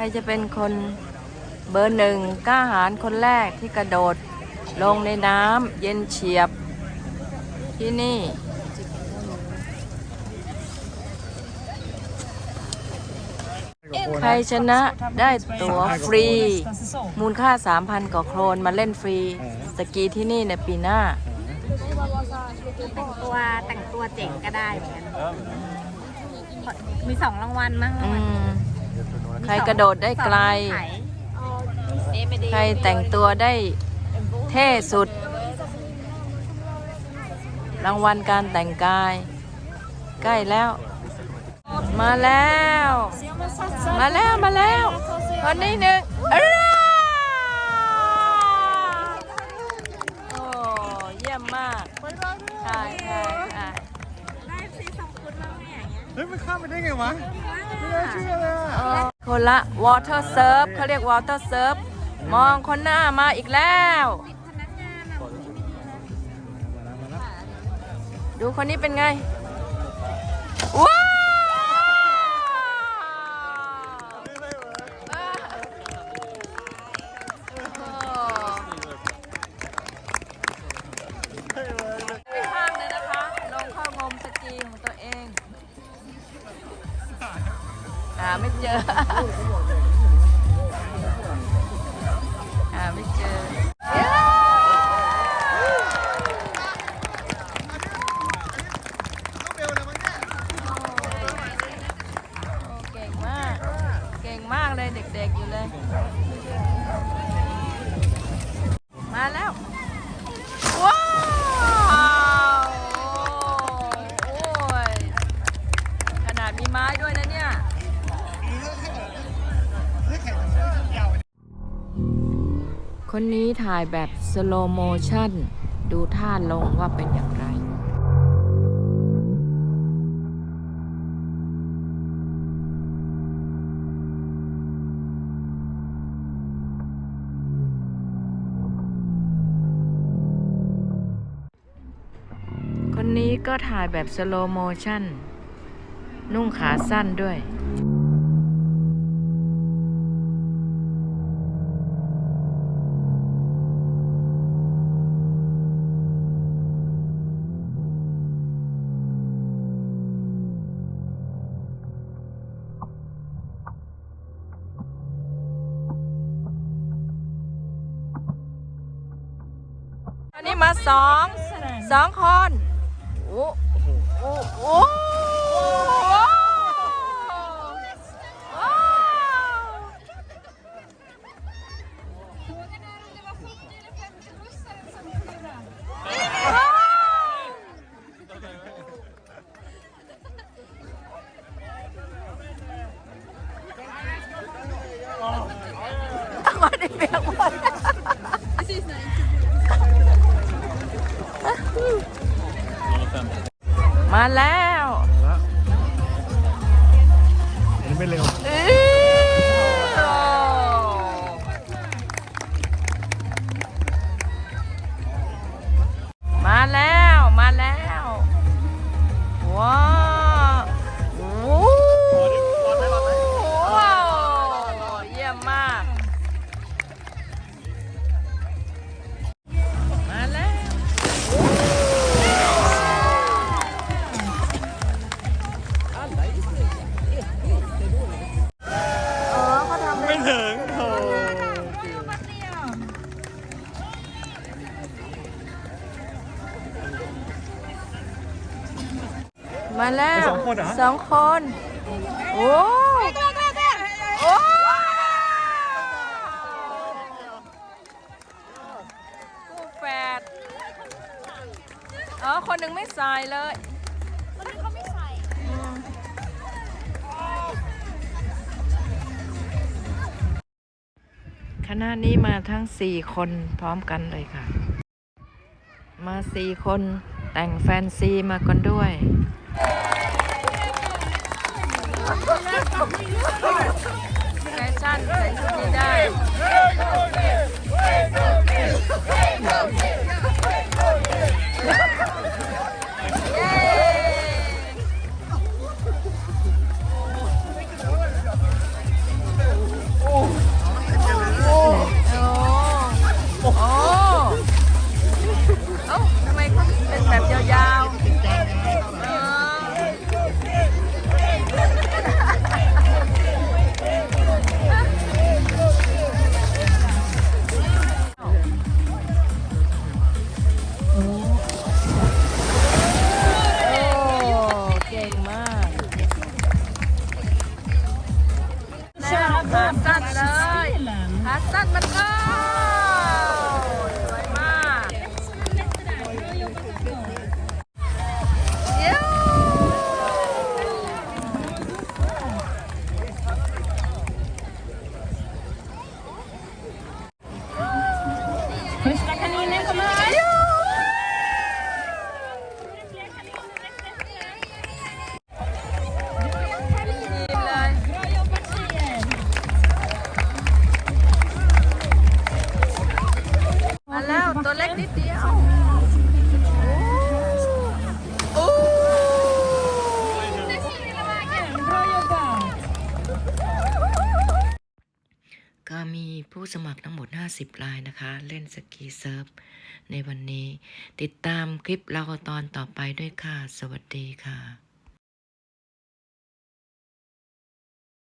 รจะเป็นคนเบอร์หนึ่งกล้าหาญคนแรกที่กระโดดลงในน้ำเย็นเฉียบที่นี่ ใครชนะได้ตั๋วฟรี มูลค่า 3,000กว่าโครนมาเล่นฟรี สกีที่นี่ในปีหน้า แต่งตัวแต่งตัวเจ๋งก็ได้เหมือนกันมีสองรางวัลมั้งอืม ใครกระโดดได้ไกล ใครแต่งตัวได้เท่สุด รางวัลการแต่งกาย ใกล้แล้ว มาแล้ว มาแล้วมาแล้วคนนี้หนึ่งอ้าโอ้เยี่ยมมากใช่ใช่ใช่ ได้ซีสองคุณแล้วเนี่ยอย่างเงี้ย เฮ้ยมันข้ามไปได้ไงวะไม่น่าเชื่อเลยอะคนละ water surf เขาเรียก water surf มองคนหน้ามาอีกแล้ว ดูคนนี้เป็นไงว้า หาไม่เจอ หาไม่เจอ คนนี้ถ่ายแบบสโลโมชั่น ดูท่าลงว่าเป็นอย่างไรคนนี้ก็ถ่ายแบบสโลโมชั่น นุ่งขาสั้นด้วยันนี้มาสองสองคนโอ้โอ้โอ้วันนี้เปียกหมด มาแล้ว เห็นไม่เร็ว มาแล้วสองคนเหรอ สองคน โอ้โอ้คู่แฝดอ๋อคนหนึ่งไม่ใส่เลยอืมคณะนี้มาทั้งสี่คนพร้อมกันเลยค่ะ มาสี่คนแต่งแฟนซีมากันด้วย แอ้ได้ โอ้โอ้ทำไมเขาเป็นแบบยาว ฮัสซัดเลยฮัสซัดมันเล นิดเดียวโอ้ก็มีผู้สมัครทั้งหมด 50 รายนะคะ เล่นสกีเซิร์ฟในวันนี้ ติดตามคลิปเราตอนต่อไปด้วยค่ะ สวัสดีค่ะ